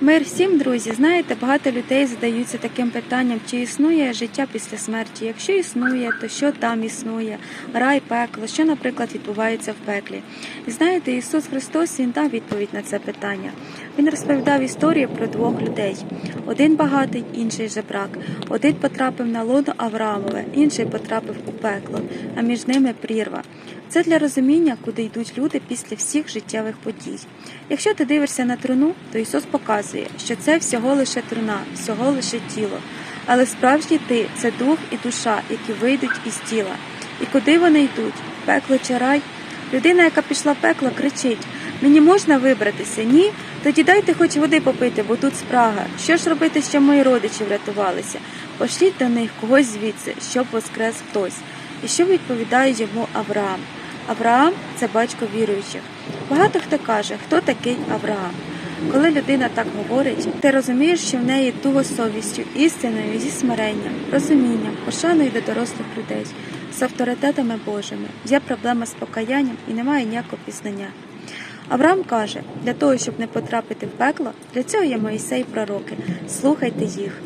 Мир всім, друзі. Знаєте, багато людей задаються таким питанням, чи існує життя після смерті. Якщо існує, то що там існує? Рай, пекло, що, наприклад, відбувається в пеклі? І знаєте, Ісус Христос Він дав відповідь на це питання. Він розповідав історію про двох людей: один багатий, інший жебрак. Один потрапив на лоно Авраамове, інший потрапив у пекло, а між ними прірва. Це для розуміння, куди йдуть люди після всіх життєвих подій. Якщо ти дивишся на труну, то Ісус показує, що це всього лише труна, всього лише тіло. Але справжній ти це дух і душа, які вийдуть із тіла. І куди вони йдуть? Пекло чи рай? Людина, яка пішла в пекло, кричить: Мені можна вибратися? Ні? Тоді дайте хоч води попити, бо тут спрага. Що ж робити, щоб мої родичі врятувалися? Пошліть до них когось звідси, щоб воскрес хтось. І що відповідає йому Авраам? Авраам це батько віруючих. Багато хто каже, хто такий Авраам. Коли людина так говорить, ти розумієш, що в неї туго совістю, істиною, зі смиренням, розумінням, пошаною до дорослих людей, з авторитетами Божими. Є проблема з покаянням і немає ніякого пізнання. Авраам каже, для того, щоб не потрапити в пекло, для цього є Моїсей пророки. Слухайте їх.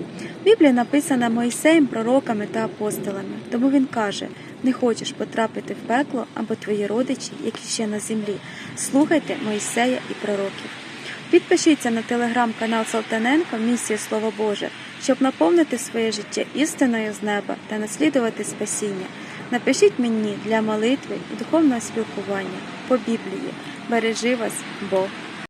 Біблія написана Моїсеєм, пророками та апостолами. Тому він каже: не хочеш потрапити в пекло або твої родичі, які ще на землі. Слухайте Моїсея і пророків. Підпишіться на телеграм-канал Салтаненко Місія Слово Боже, щоб наповнити своє життя істиною з неба та наслідувати спасіння. Напишіть мені для молитви і духовного спілкування по Біблії. Бережи вас, Бог.